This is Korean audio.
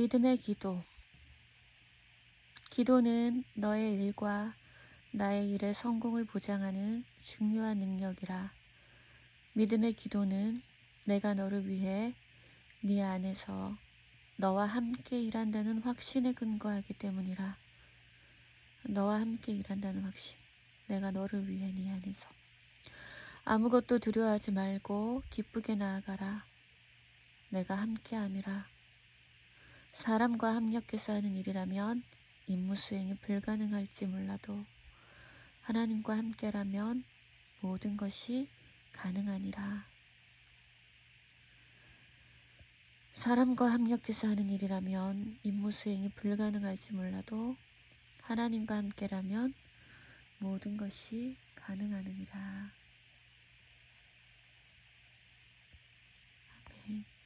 믿음의 기도. 기도는 너의 일과 나의 일의 성공을 보장하는 중요한 능력이라. 믿음의 기도는 내가 너를 위해 네 안에서 너와 함께 일한다는 확신에 근거하기 때문이라. 너와 함께 일한다는 확신. 내가 너를 위해 네 안에서. 아무것도 두려워하지 말고 기쁘게 나아가라. 내가 함께함이라. 사람과 합력해서 하는 일이라면 임무 수행이 불가능할지 몰라도 하나님과 함께라면 모든 것이 가능하니라. 사람과 합력해서 하는 일이라면 임무 수행이 불가능할지 몰라도 하나님과 함께라면 모든 것이 가능하느니라. 아멘.